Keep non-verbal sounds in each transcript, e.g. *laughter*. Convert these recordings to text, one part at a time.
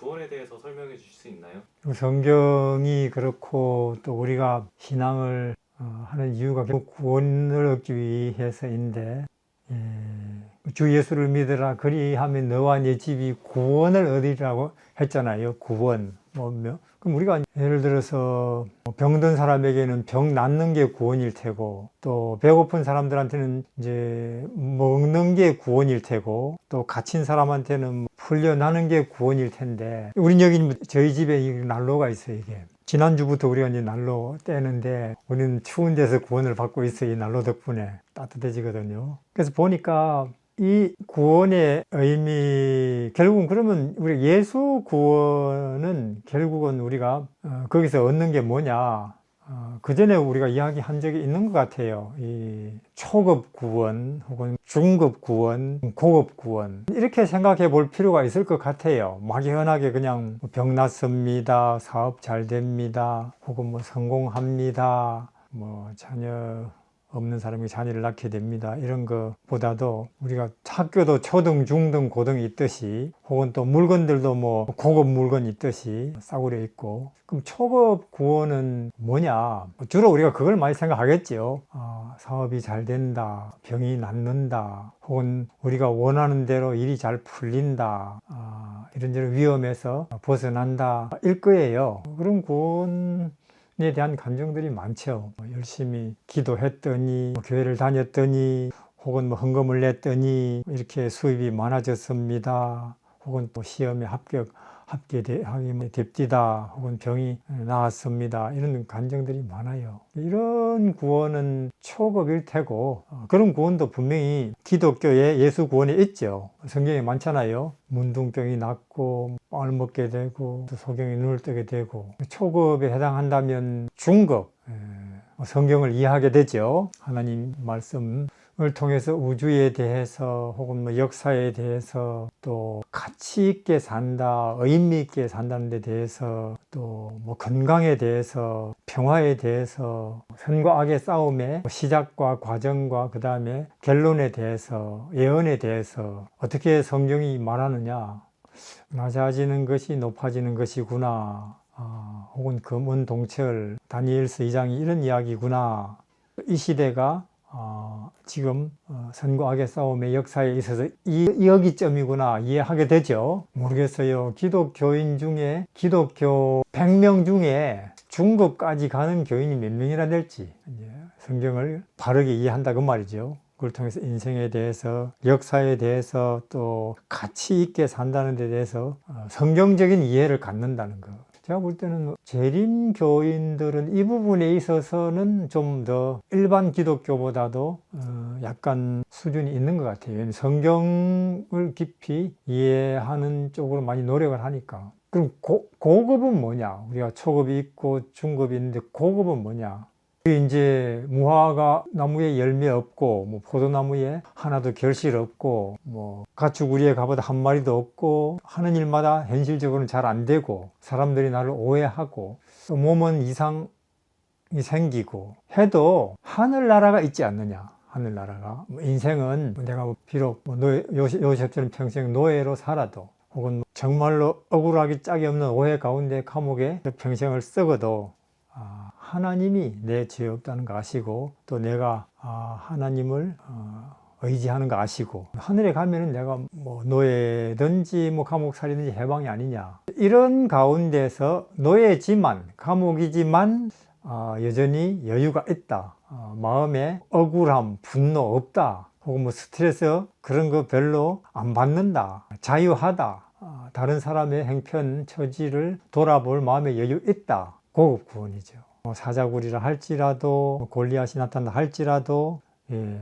구원에 대해서 설명해 주실 수 있나요? 성경이 그렇고 또 우리가 신앙을 어, 하는 이유가 구원을 얻기 위해서인데 예, 주 예수를 믿으라 그리하면 너와 네 집이 구원을 얻으리라고 했잖아요. 구원. 뭐, 며- 그럼 우리가 예를 들어서 뭐 병든 사람에게는 병 낫는 게 구원일 테고 또 배고픈 사람들한테는 이제 먹는 게 구원일 테고 또 갇힌 사람한테는 풀려나는 게 구원일 텐데 우린 여기 저희 집에 이 난로가 있어요 이게. 지난주부터 우리가 이제 난로 떼는데 우리는 추운 데서 구원을 받고 있어요 이 난로 덕분에. 따뜻해지거든요. 그래서 보니까 이 구원의 의미 결국은 그러면 우리 예수 구원은 결국은 우리가 어, 거기서 얻는 게 뭐냐 그 전에 우리가 이야기한 적이 있는 것 같아요. 이 초급 구원 혹은 중급 구원, 고급 구원 이렇게 생각해 볼 필요가 있을 것 같아요. 막연하게 그냥 병 났습니다, 사업 잘 됩니다, 혹은 뭐 성공합니다, 뭐 자녀 없는 사람이 자녀를 낳게 됩니다. 이런 것보다도 우리가 학교도 초등, 중등, 고등이 있듯이 혹은 또 물건들도 뭐 고급 물건 있듯이 싸구려 있고 그럼 초급 구원은 뭐냐? 주로 우리가 그걸 많이 생각하겠죠. 아, 사업이 잘 된다, 병이 낫는다, 혹은 우리가 원하는 대로 일이 잘 풀린다, 아, 이런저런 위험에서 벗어난다, 일 거예요. 그런 구원 에 대한 감정들이 많죠. 뭐 열심히 기도했더니, 뭐 교회를 다녔더니, 혹은 뭐 헌금을 냈더니, 이렇게 수입이 많아졌습니다. 혹은 또 시험에 합격, 합격하게 됩디다. 혹은 병이 나았습니다. 이런 감정들이 많아요. 이런 구원은 초급일 테고, 어, 그런 구원도 분명히 기독교의 예수 구원에 있죠. 성경에 많잖아요. 문둥병이 낫고, 빵을 먹게 되고, 또 소경이 눈을 뜨게 되고, 초급에 해당한다면 중급, 에, 성경을 이해하게 되죠. 하나님 말씀 을 통해서 우주에 대해서 혹은 뭐 역사에 대해서 또 가치 있게 산다, 의미 있게 산다는 데 대해서 또 뭐 건강에 대해서 평화에 대해서 선과 악의 싸움의 시작과 과정과 그 다음에 결론에 대해서 예언에 대해서 어떻게 성경이 말하느냐. 낮아지는 것이 높아지는 것이구나. 아, 혹은 금은 동철 다니엘서 2장이 이런 이야기구나. 이 시대가 어, 지금 어, 선과 악의 싸움의 역사에 있어서 이, 여기점이구나 이해하게 되죠. 모르겠어요. 기독교인 중에 기독교 100명 중에 중급까지 가는 교인이 몇 명이나 될지 이제 성경을 바르게 이해한다 그 말이죠. 그걸 통해서 인생에 대해서 역사에 대해서 또 가치 있게 산다는 데 대해서 어, 성경적인 이해를 갖는다는 거. 제가 볼 때는 재림 교인들은 이 부분에 있어서는 좀 더 일반 기독교보다도 어, 약간 수준이 있는 것 같아요. 성경을 깊이 이해하는 쪽으로 많이 노력을 하니까. 그럼 고, 고급은 뭐냐? 우리가 초급이 있고 중급이 있는데 고급은 뭐냐? 이제 무화과 나무에 열매 없고 뭐 포도나무에 하나도 결실 없고 뭐 가축 우리에 가보다 한 마리도 없고 하는 일마다 현실적으로는 잘 안 되고 사람들이 나를 오해하고 또 몸은 이상이 생기고 해도 하늘나라가 있지 않느냐 하늘나라가. 뭐 인생은 내가 뭐 비록 뭐 노예, 요셉, 요셉처럼 평생 노예로 살아도 혹은 정말로 억울하기 짝이 없는 오해 가운데 감옥에 평생을 썩어도 아, 하나님이 내 죄 없다는 거 아시고 또 내가 아, 하나님을 어, 의지하는 거 아시고 하늘에 가면은 내가 뭐 노예든지 뭐 감옥살이든지 해방이 아니냐. 이런 가운데서 노예지만 감옥이지만 아, 여전히 여유가 있다. 어, 마음에 억울함 분노 없다. 혹은 뭐 스트레스 그런 거 별로 안 받는다. 자유하다. 아, 다른 사람의 행편 처지를 돌아볼 마음에 여유 있다. 고급 구원이죠. 뭐 사자굴이라 할지라도 뭐 골리앗이 나타난다 할지라도 예,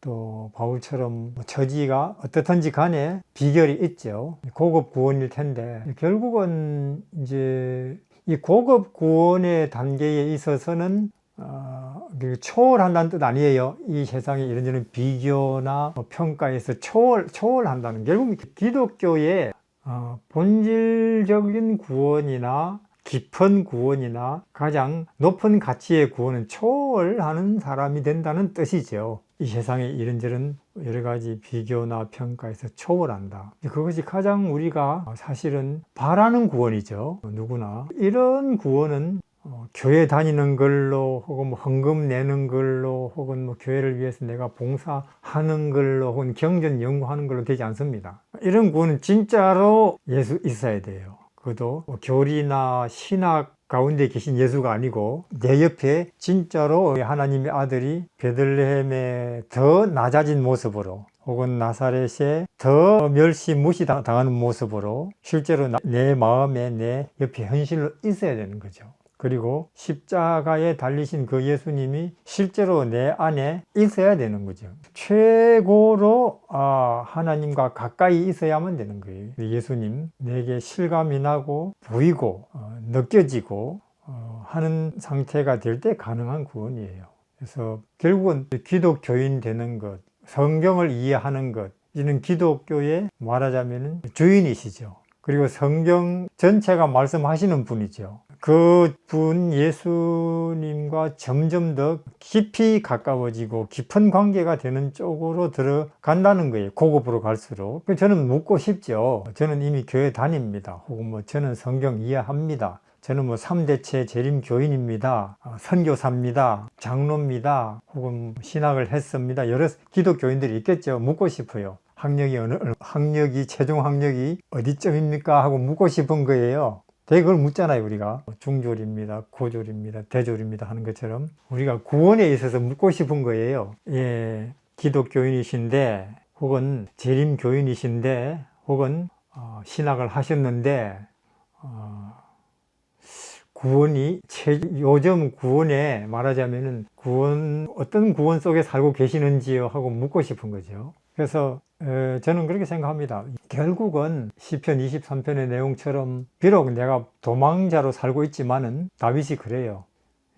또 바울처럼 뭐 처지가 어떻든지 간에 비결이 있죠. 고급 구원일 텐데 결국은 이제 이 고급 구원의 단계에 있어서는 어, 그 초월한다는 뜻 아니에요. 이 세상에 이런저런 비교나 뭐 평가에서 초월, 초월한다는 결국 기독교의 어, 본질적인 구원이나 깊은 구원이나 가장 높은 가치의 구원은 초월하는 사람이 된다는 뜻이죠. 이 세상에 이런저런 여러 가지 비교나 평가에서 초월한다. 그것이 가장 우리가 사실은 바라는 구원이죠. 누구나. 이런 구원은 어, 교회 다니는 걸로 혹은 뭐 헌금 내는 걸로 혹은 뭐 교회를 위해서 내가 봉사하는 걸로 혹은 경전 연구하는 걸로 되지 않습니다. 이런 구원은 진짜로 예수 있어야 돼요. 그것도 뭐 교리나 신학 가운데 계신 예수가 아니고 내 옆에 진짜로 하나님의 아들이 베들레헴에 더 낮아진 모습으로 혹은 나사렛에 더 멸시 무시 당하는 모습으로 실제로 나- 내 마음에 내 옆에 현실로 있어야 되는 거죠. 그리고 십자가에 달리신 그 예수님이 실제로 내 안에 있어야 되는 거죠. 최고로 아, 하나님과 가까이 있어야만 되는 거예요. 예수님 내게 실감이 나고 보이고 어, 느껴지고 어, 하는 상태가 될 때 가능한 구원이에요. 그래서 결국은 기독교인 되는 것, 성경을 이해하는 것, 이는 기독교의 말하자면 주인이시죠. 그리고 성경 전체가 말씀하시는 분이죠. 그분 예수님과 점점 더 깊이 가까워지고 깊은 관계가 되는 쪽으로 들어간다는 거예요. 고급으로 갈수록. 그 저는 묻고 싶죠. 저는 이미 교회 다닙니다. 혹은 뭐 저는 성경 이해합니다. 저는 뭐 3대체 재림 교인입니다. 어, 선교사입니다. 장로입니다. 혹은 신학을 했습니다. 여러 기독교인들이 있겠죠. 묻고 싶어요. 학력이 어느- 학력이, 최종 학력이 어디쯤입니까? 하고 묻고 싶은 거예요. 되게 그걸 묻잖아요, 우리가. 중졸입니다, 고졸입니다, 대졸입니다 하는 것처럼. 우리가 구원에 있어서 묻고 싶은 거예요. 예, 기독교인이신데, 혹은 재림교인이신데, 혹은 어, 신학을 하셨는데, 어, 구원이 최, 요즘 구원에 말하자면은 구원 어떤 구원 속에 살고 계시는지요 하고 묻고 싶은 거죠. 그래서 에, 저는 그렇게 생각합니다. 결국은 시편 23편의 내용처럼 비록 내가 도망자로 살고 있지만은 다윗이 그래요.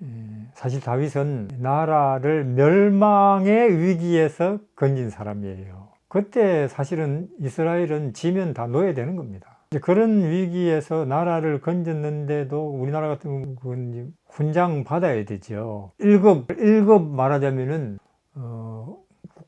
에, 사실 다윗은 나라를 멸망의 위기에서 건진 사람이에요. 그때 사실은 이스라엘은 지면 다 놓여야 되는 겁니다. 그런 위기에서 나라를 건졌는데도 우리나라 같은 경우는 훈장 받아야 되죠. 1급, 1급 말하자면은, 어,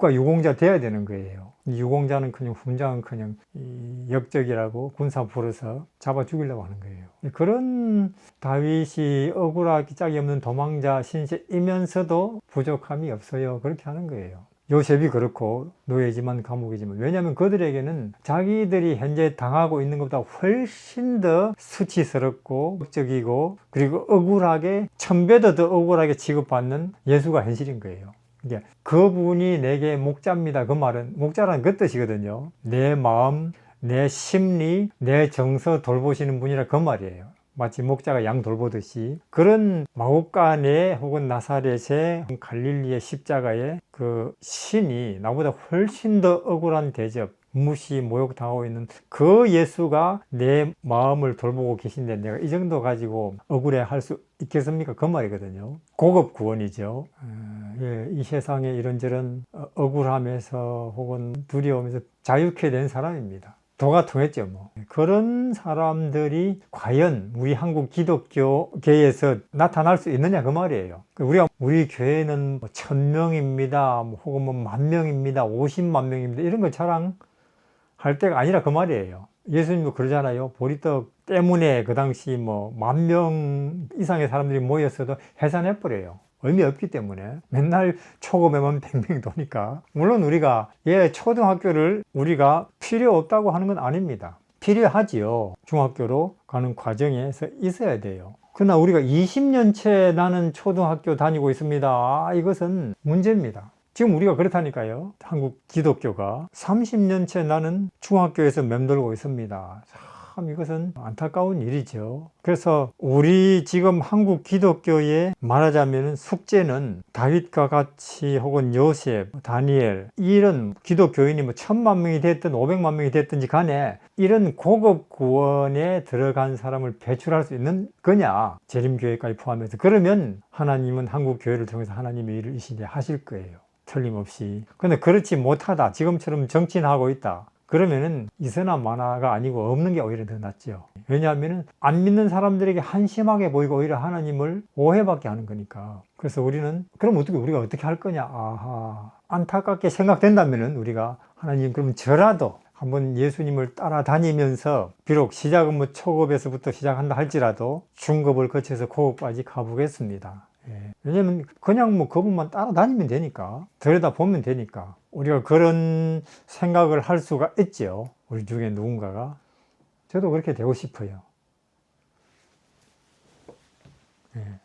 국가 유공자 돼야 되는 거예요. 유공자는 그냥 훈장은 그냥 이 역적이라고 군사 부르서 잡아 죽이려고 하는 거예요. 그런 다윗이 억울하기 짝이 없는 도망자 신세이면서도 부족함이 없어요. 그렇게 하는 거예요. 요셉이 그렇고 노예지만 감옥이지만 왜냐하면 그들에게는 자기들이 현재 당하고 있는 것보다 훨씬 더 수치스럽고 적이고 그리고 억울하게 천배도 더 억울하게 취급받는 예수가 현실인 거예요. 이게 그분이 내게 목자입니다. 그 말은 목자라는 그 뜻이거든요. 내 마음, 내 심리, 내 정서 돌보시는 분이라 그 말이에요. 마치 목자가 양 돌보듯이 그런 마곡간에 혹은 나사렛의 갈릴리의 십자가에 그 신이 나보다 훨씬 더 억울한 대접 무시 모욕 당하고 있는 그 예수가 내 마음을 돌보고 계신데 내가 이 정도 가지고 억울해 할 수 있겠습니까? 그 말이거든요. 고급 구원이죠. 어, 예, 이 세상에 이런저런 어, 억울함에서 혹은 두려움에서 자유케 된 사람입니다. 도가 통했죠, 뭐. 그런 사람들이 과연 우리 한국 기독교계에서 나타날 수 있느냐, 그 말이에요. 우리가, 우리 교회는 뭐 천명입니다, 뭐 혹은 뭐 만명입니다, 오십만 명입니다, 이런 거 자랑할 때가 아니라 그 말이에요. 예수님도 그러잖아요. 보리떡 때문에 그 당시 뭐 만 명 이상의 사람들이 모였어도 해산해버려요. 의미 없기 때문에. 맨날 초급에만 *laughs* 뱅뱅 도니까. 물론 우리가 예 초등학교를 우리가 필요 없다고 하는 건 아닙니다. 필요하지요. 중학교로 가는 과정에서 있어야 돼요. 그러나 우리가 20년째 나는 초등학교 다니고 있습니다. 아, 이것은 문제입니다 지금 우리가 그렇다니까요 한국 기독교가 30년째 나는 중학교에서 맴돌고 있습니다 참 이것은 안타까운 일이죠. 그래서 우리 지금 한국 기독교의 말하자면 숙제는 다윗과 같이 혹은 요셉, 다니엘 이런 기독교인이 뭐 천만 명이 됐든 오백만 명이 됐든지 간에 이런 고급 구원에 들어간 사람을 배출할 수 있는 거냐 재림교회까지 포함해서 그러면 하나님은 한국 교회를 통해서 하나님의 일을 이 시대에 하실 거예요. 틀림없이. 근데 그렇지 못하다. 지금처럼 정치하고 있다. 그러면은 있으나 마나가 아니고 없는 게 오히려 더 낫죠. 왜냐하면은 안 믿는 사람들에게 한심하게 보이고 오히려 하나님을 오해받게 하는 거니까. 그래서 우리는 그럼 어떻게 우리가 어떻게 할 거냐? 아하. 안타깝게 생각된다면은 우리가 하나님 그러면 저라도 한번 예수님을 따라다니면서 비록 시작은 뭐 초급에서부터 시작한다 할지라도 중급을 거쳐서 고급까지 가보겠습니다. 예. 왜냐면 그냥 뭐 그분만 따라다니면 되니까 들여다 보면 되니까 우리가 그런 생각을 할 수가 있죠. 우리 중에 누군가가 저도 그렇게 되고 싶어요. 예.